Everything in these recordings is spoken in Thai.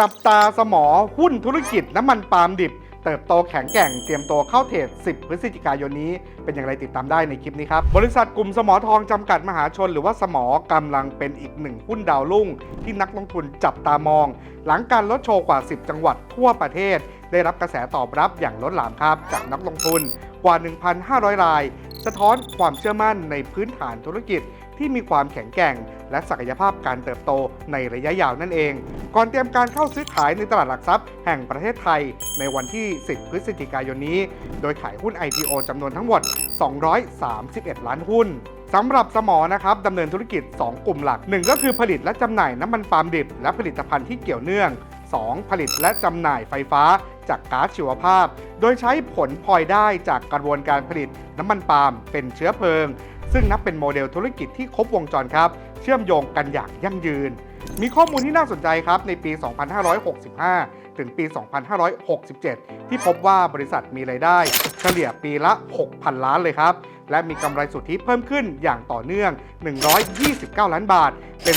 จับตาสมอหุ้นธุรกิจน้ำมันปาล์มดิบ เติบโตแข็งแกร่งเตรียมตัวเข้าเทรด 10 พฤศจิกายนนี้ เป็นอย่างไรติดตามได้ในคลิปนี้ครับ บริษัทกลุ่มสมอทองจำกัดมหาชน หรือว่าสมอกำลังเป็นอีกหนึ่งหุ้นดาวรุ่ง ที่นักลงทุนจับตามอง หลังการลดโชว์กว่า 10 จังหวัดทั่วประเทศ ได้รับกระแสตอบรับอย่างล้นหลามครับจากนักลงทุนกว่า 1,500 ราย สะท้อนความเชื่อมั่นในพื้นฐานธุรกิจ ที่มีความแข็งแกร่ง และศักยภาพการเติบโตในระยะยาวนั่นเอง ก่อนเตรียมการเข้าซื้อขายในตลาดหลักทรัพย์แห่งประเทศไทย ในวันที่ 10 พฤศจิกายนนี้ โดยขายหุ้น IPO จำนวนทั้งหมด 231 ล้านหุ้นสำหรับสมอนะครับดำเนินธุรกิจ 2 กลุ่มหลัก 1 ก็คือผลิตและจำหน่ายน้ำมันปาล์มดิบ และผลิตภัณฑ์ที่เกี่ยวเนื่อง 2. ผลิตและจำหน่ายไฟฟ้า จากก๊าซชีวภาพ โดยใช้ผลพลอยได้จากกระบวนการผลิตน้ำมันปาล์มเป็นเชื้อเพลิง ซึ่งนับเป็นโมเดลธุรกิจที่ครบวงจรครับ เชื่อมโยงกันอย่างยั่งยืน มีข้อมูลที่น่าสนใจครับในปี 2565 ถึงปี 2567 ที่พบว่าบริษัทมีรายได้ เฉลี่ยปีละ 6,000 ล้านเลยครับและมีกำไรสุทธิเพิ่มขึ้นอย่างต่อเนื่อง 129 ล้านบาท เป็น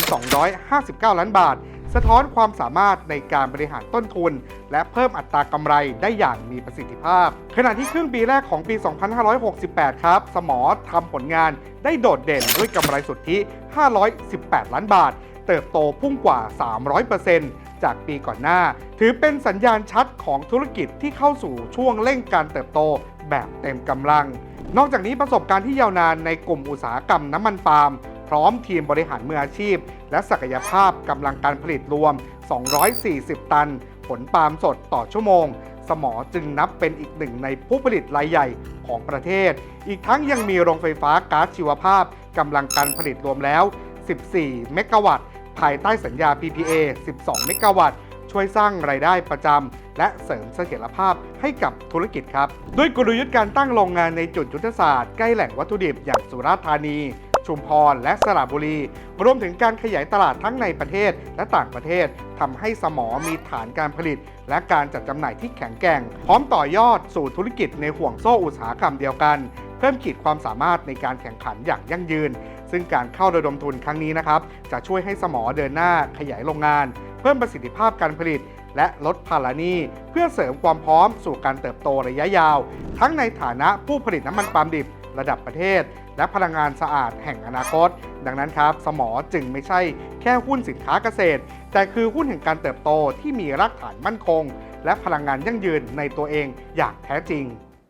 259 ล้านบาท สะท้อนความสามารถในการบริหารต้นทุน และเพิ่มอัตรากำไรได้อย่างมีประสิทธิภาพ ขณะที่ครึ่งปีแรกของปี 2568 ครับ สมอทำผลงานได้โดดเด่นด้วยกำไรสุทธิ 518 ล้านบาท เติบโตพุ่งกว่า 300%จากปีก่อนหน้า ถือเป็นสัญญาณชัดของธุรกิจที่เข้าสู่ช่วงเร่งการเติบโตแบบเต็มกำลัง นอกจากนี้ประสบการณ์ที่ยาวนานในกลุ่มอุตสาหกรรมน้ำมันปาล์ม พร้อมทีมบริหารมืออาชีพ และศักยภาพกำลังการผลิตรวม 240 ตัน ผลปาล์มสดต่อชั่วโมง สมอจึงนับเป็นอีกหนึ่งในผู้ผลิตรายใหญ่ของประเทศ อีกทั้งยังมีโรงไฟฟ้าก๊าซชีวภาพกำลังการผลิตรวมแล้ว 14 เมกะวัตต์ ภายใต้สัญญา PPA 12 เมกะวัตต์ช่วยสร้างรายได้ประจำ และเสริมเสถียรภาพให้กับธุรกิจครับ ด้วยกลยุทธ์การตั้งโรงงานในจุดยุทธศาสตร์ใกล้แหล่งวัตถุดิบอย่างสุราษฎร์ธานี ชุมพร และสระบุรี รวมถึงการขยายตลาดทั้งในประเทศและต่างประเทศทำให้สมอมีฐานการผลิต และการจัดจำหน่ายที่แข็งแกร่ง พร้อมต่อยอดสู่ธุรกิจในห่วงโซ่อุตสาหกรรมเดียวกัน เพิ่มขีดความสามารถในการแข่งขันอย่างยั่งยืน ซึ่งการเข้าระดมทุนครั้งนี้นะครับจะช่วยให้สมอเดินหน้าขยายโรงงาน เพิ่มประสิทธิภาพการผลิตและลดภาระหนี้เพื่อเสริมความพร้อมสู่การเติบโตระยะยาว ทั้งในฐานะผู้ผลิตน้ำมันปาล์มดิบระดับประเทศ และพลังงานสะอาดแห่งอนาคต ดังนั้นครับ สมอจึงไม่ใช่แค่หุ้นสินค้าเกษตร แต่คือหุ้นแห่งการเติบโตที่มีรากฐานมั่นคง และพลังงานยั่งยืนในตัวเองอย่างแท้จริง